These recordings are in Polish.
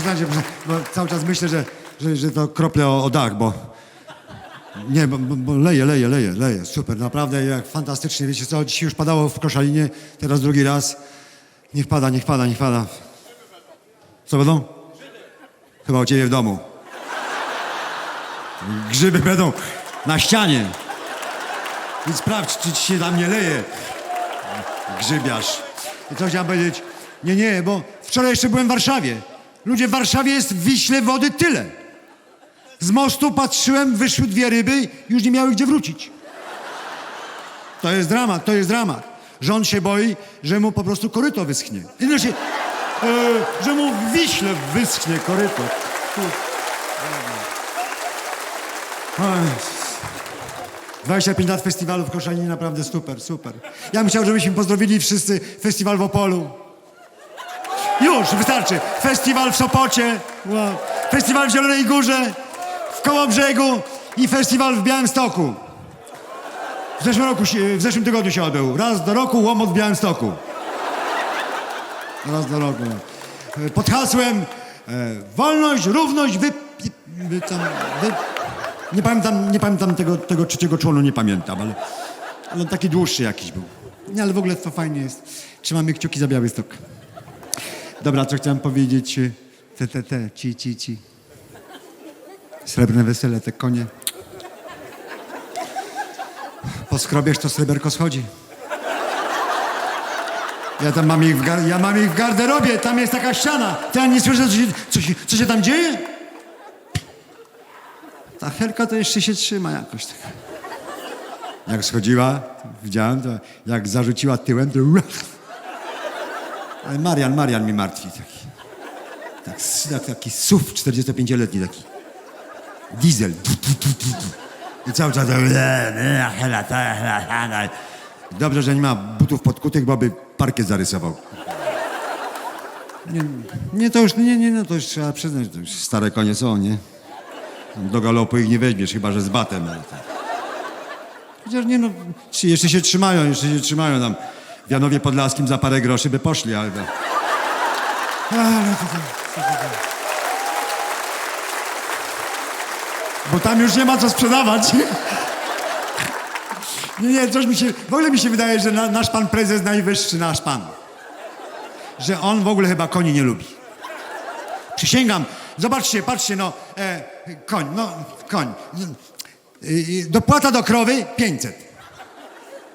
przestańcie, prze- bo cały czas myślę, że, że, że to krople o, o dach, bo... Nie, bo, bo leje, leje, leje, leje. Super, naprawdę jak fantastycznie. Wiecie co, dzisiaj już padało w Koszalinie, teraz drugi raz. Niech pada, niech pada, niech pada. Co będą? Chyba u ciebie w domu. Grzyby będą na ścianie. Więc sprawdź, czy ci się tam nie leje. Grzybiarz. I co chciałem powiedzieć? Nie, nie, bo wczoraj jeszcze byłem w Warszawie. Ludzie, w Warszawie jest w Wiśle wody tyle. Z mostu patrzyłem, wyszły dwie ryby, już nie miały gdzie wrócić. To jest dramat, to jest dramat. Rząd się boi, że mu po prostu koryto wyschnie. Znaczy, e, że mu w Wiśle wyschnie koryto. Oj. 25 lat festiwalu w Koszalinie, naprawdę super, super. Ja bym chciał, żebyśmy pozdrowili wszyscy festiwal w Opolu. Już, wystarczy. Festiwal w Sopocie, wow. festiwal w Zielonej Górze, w Kołobrzegu i festiwal w Białymstoku. W zeszłym roku, w zeszłym tygodniu się odbył. Raz do roku łomot w Białymstoku. Raz do roku. E, Pod hasłem e, wolność, równość, wy... wy, tam, wy nie pamiętam, nie pamiętam tego, tego trzeciego członu, nie pamiętam, ale, ale taki dłuższy jakiś był. Nie, ale w ogóle to fajnie jest. Trzymamy kciuki za Białystok. Dobra, co chciałem powiedzieć? e, Te, te, te, ci, ci, ci. Srebrne wesele, te konie. Poskrobiesz, to sreberko schodzi. Ja tam mam ich w, gar- ja mam ich w garderobie, tam jest taka ściana. Ty ja nie słyszę, co się, co, się, co się tam dzieje? Ta Helka to jeszcze się trzyma jakoś tak. Jak schodziła, widziałem to, jak zarzuciła tyłem, to... Ale Marian, Marian mi martwi taki. Tak, tak, taki SUV 45-letni taki. Diesel. I cały czas... Dobrze, że nie ma butów podkutych, bo by parkiet zarysował. Nie, nie to już, nie, nie, no to już trzeba przyznać, to już stare konie są, nie? Do galopu ich nie weźmiesz, chyba że z batem. Ale to... Chociaż nie no, jeszcze się trzymają, jeszcze się trzymają tam. W Janowie Podlaskim za parę groszy by poszli, ale... Ale to, to, to. Bo tam już nie ma co sprzedawać. Nie, nie, coś mi się, w ogóle mi się wydaje, że na, nasz pan prezes najwyższy, nasz pan, że on w ogóle chyba koni nie lubi. Przysięgam, zobaczcie, patrzcie, no, e, koń, no, koń. Y, y, dopłata do krowy 500.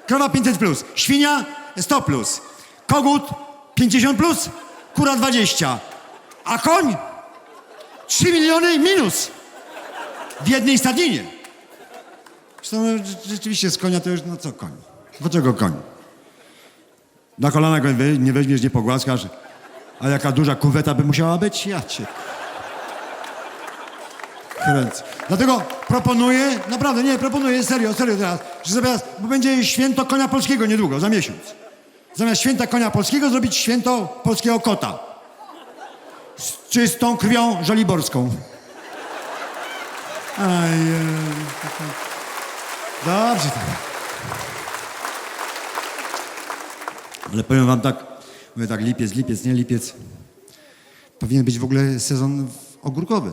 Krowa 500 plus. Świnia 100 plus. Kogut 50 plus. Kura 20. A koń 3 miliony minus. W jednej stadninie. Zresztą no, rze- rzeczywiście z konia to już, no co koń? Dlaczego koń? Na kolana go nie weźmiesz, nie pogłaskasz. A jaka duża kuweta by musiała być? Ja cię. Kręcę. Dlatego proponuję, naprawdę, nie, proponuję, serio, serio teraz, że zamiast, bo będzie święto konia polskiego niedługo, za miesiąc. Zamiast święta konia polskiego zrobić święto polskiego kota. Z czystą krwią żoliborską. Aj, Dobrze. Ale powiem wam tak, mówię tak, lipiec, lipiec, nie lipiec. Powinien być w ogóle sezon ogórkowy.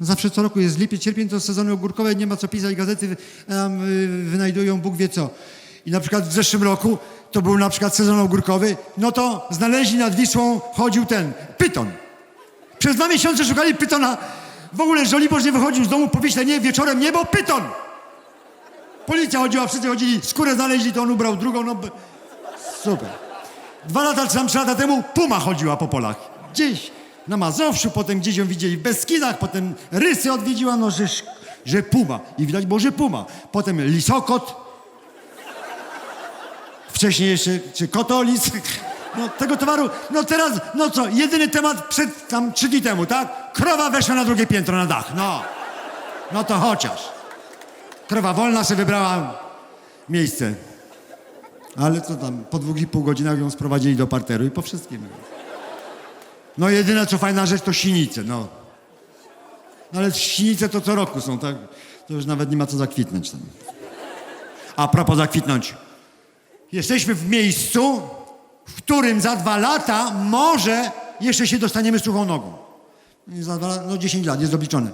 No zawsze co roku jest lipiec, sierpień to sezony ogórkowe, nie ma co pisać, gazety y, wynajdują Bóg wie co. I na przykład w zeszłym roku to był na przykład sezon ogórkowy, no to znaleźli nad Wisłą, chodził ten pyton. Przez dwa miesiące szukali pytona. W ogóle Żoliborz nie wychodził z domu po Wiśle, nie, wieczorem nie, bo pyton. Policja chodziła, wszyscy chodzili, skórę znaleźli, to on ubrał drugą, no... Super. Dwa lata czy tam trzy lata temu puma chodziła po polach. Gdzieś na Mazowszu, potem gdzieś ją widzieli w Beskidach, potem Rysy odwiedziła, no że, że puma. I widać było, że puma. Potem lisokot. Wcześniej jeszcze, czy kotolis. No tego towaru, no teraz, no co, jedyny temat przed tam trzy dni temu, tak? Krowa weszła na drugie piętro na dach, no. No to chociaż. Krowa wolna sobie wybrała miejsce. Ale co tam, po dwóch i pół godzinach ją sprowadzili do parteru i po wszystkim. No jedyne co fajna rzecz to sinice, no. No ale sinice to co roku są, tak? To już nawet nie ma co zakwitnąć tam. A propos zakwitnąć. Jesteśmy w miejscu, w którym za dwa lata może jeszcze się dostaniemy suchą nogą. Za dwa, no 10 lat jest obliczone.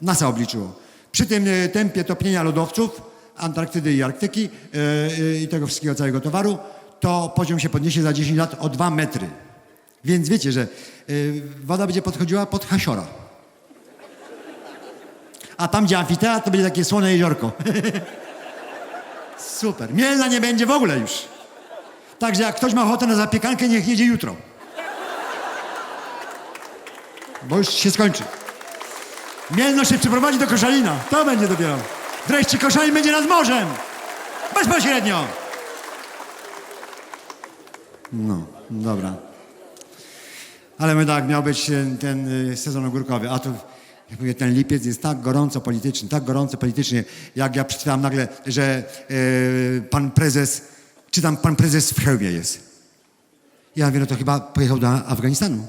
NASA obliczyło. Przy tym e, tempie topnienia lodowców, Antarktydy i Arktyki e, e, i tego wszystkiego całego towaru, to poziom się podniesie za 10 lat o 2 metry. Więc wiecie, że woda będzie podchodziła pod hasiora. A tam, gdzie amfiteatr, to będzie takie słone jeziorko. Super. Mielna nie będzie w ogóle już. Także jak ktoś ma ochotę na zapiekankę, niech jedzie jutro. Bo już się skończy. Mielno się przyprowadzi do Koszalina. To będzie dopiero. Wreszcie Koszalin będzie nad morzem. Bezpośrednio. No, dobra. Ale my tak, miał być ten, ten y, sezon ogórkowy, a tu, jak mówię, ten lipiec jest tak gorąco polityczny, tak gorąco politycznie, jak ja przeczytałem nagle, że y, pan prezes, czy tam pan prezes w hełmie jest. Ja mówię, no to chyba pojechał do Afganistanu.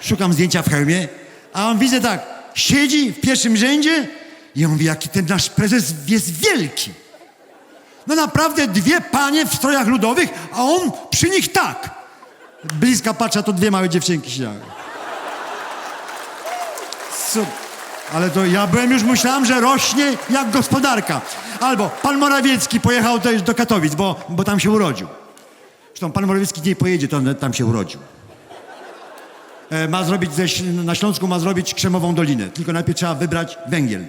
Szukam zdjęcia w hełmie, a on widzę tak, siedzi w pierwszym rzędzie i on mówi, jaki ten nasz prezes jest wielki. No naprawdę dwie panie w strojach ludowych, a on przy nich tak. Bliska patrza, to dwie małe dziewczynki siedziały. Ale to ja byłem już myślałem, że rośnie jak gospodarka. Albo pan Morawiecki pojechał też do Katowic, bo, bo tam się urodził. Zresztą pan Morawiecki nie pojedzie, to tam się urodził. E, ma zrobić ze, na Śląsku ma zrobić krzemową dolinę. Tylko najpierw trzeba wybrać węgiel.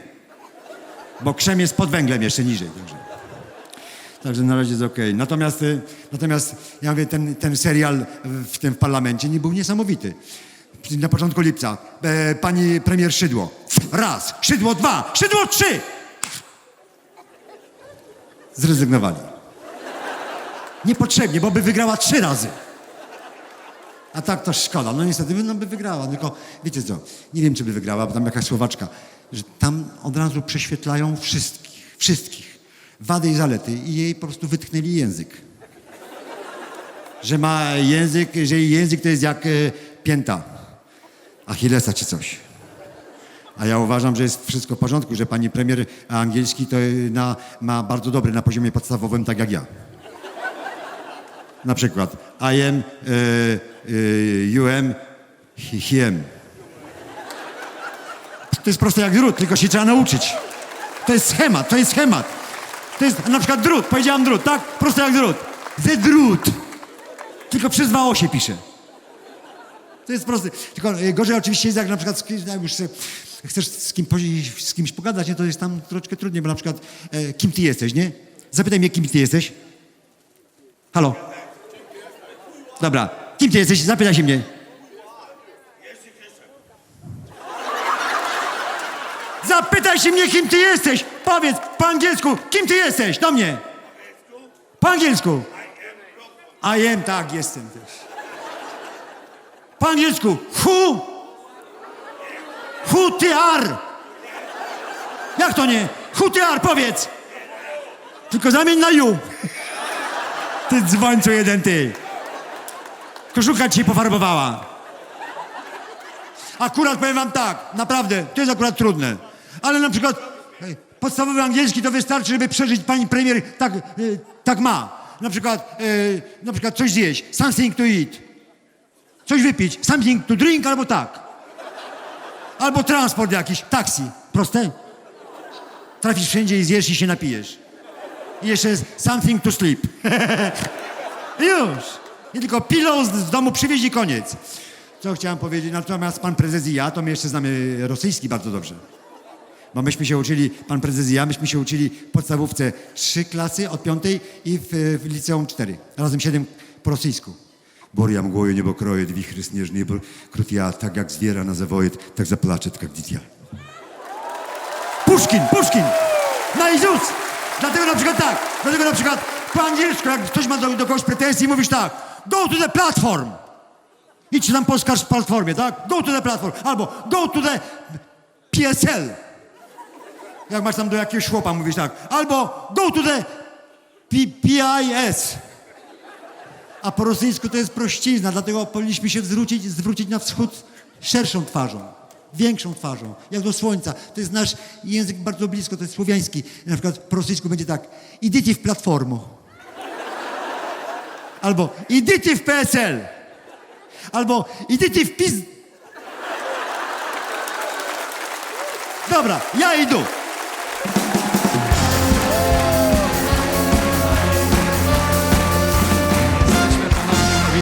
Bo krzem jest pod węglem jeszcze niżej. Także, także na razie jest okej. Natomiast, y, natomiast ja mówię, ten, ten serial w tym parlamencie nie był niesamowity. Na początku lipca e, pani premier Szydło. Raz, Szydło dwa, Szydło trzy. Zrezygnowali. Niepotrzebnie, bo by wygrała trzy razy. A tak to szkoda. No niestety no by wygrała. Tylko wiecie co, nie wiem czy by wygrała, bo tam jakaś Słowaczka, że tam od razu prześwietlają wszystkich, wszystkich. Wady i zalety i jej po prostu wytknęli język. Że ma język, że jej język to jest jak e, pięta Achillesa czy coś. A ja uważam, że jest wszystko w porządku, że pani premier angielski to na, ma bardzo dobry na poziomie podstawowym, tak jak ja. Na przykład I am, e, e, you am, he, am. To jest proste jak drut, tylko się trzeba nauczyć. To jest schemat, to jest schemat. To jest na przykład drut, powiedziałam drut, tak? Proste jak drut. The drut. Tylko przez dwa o się pisze. To jest proste. Tylko e, gorzej oczywiście jest jak na przykład już chcesz z, kim, z kimś pogadać, nie? to jest tam troszkę trudniej, bo na przykład e, kim ty jesteś, nie? Zapytaj mnie, kim ty jesteś. Halo? Dobra, kim ty jesteś? Zapytaj się mnie. Zapytaj się mnie, kim ty jesteś. Powiedz po angielsku, kim ty jesteś? Do mnie. Po angielsku. I am, tak, jestem też. Po angielsku. Who? Who ty are? Jak to nie? Who ty are? Powiedz. Tylko zamień na you. Ty dzwońcu jeden ty. Koszulka ci pofarbowała. Akurat powiem wam tak, naprawdę, to jest akurat trudne. Ale na przykład podstawowy angielski to wystarczy, żeby przeżyć pani premier tak, e, tak ma. Na przykład, e, na przykład coś zjeść, something to eat. Coś wypić, something to drink albo tak. Albo transport jakiś, taksi. Proste? Trafisz wszędzie i zjesz i się napijesz. I jeszcze jest something to sleep. Już. Nie tylko pilą z, domu przywieźć i koniec. Co chciałem powiedzieć, natomiast pan prezes i ja, to my jeszcze znamy rosyjski bardzo dobrze. Bo myśmy się uczyli, pan prezes i ja, myśmy się uczyli w podstawówce trzy klasy od piątej i w, w liceum cztery. Razem siedem po rosyjsku. Niebo kroje, wichry śnieżny, krót ja, tak jak zwiera na zawojet, tak zaplacze, tak jak dzitia. Puszkin, Puszkin! Na Izus! Dlatego na przykład tak, dlatego na przykład po angielsku, jak ktoś ma do, do kogoś pretensji, mówisz tak, go to the platform. Idź tam poskarż w platformie, tak? Go to the platform. Albo go to the PSL. Jak masz tam do jakiegoś chłopa, mówisz tak. Albo go to the PIS. A po rosyjsku to jest prościzna, dlatego powinniśmy się zwrócić, zwrócić na wschód szerszą twarzą, większą twarzą, jak do słońca. To jest nasz język bardzo blisko, to jest słowiański. Na przykład po rosyjsku będzie tak, idziecie w platformu. Albo idziecie w PSL. Albo ty w pizd... Dobra, ja idę.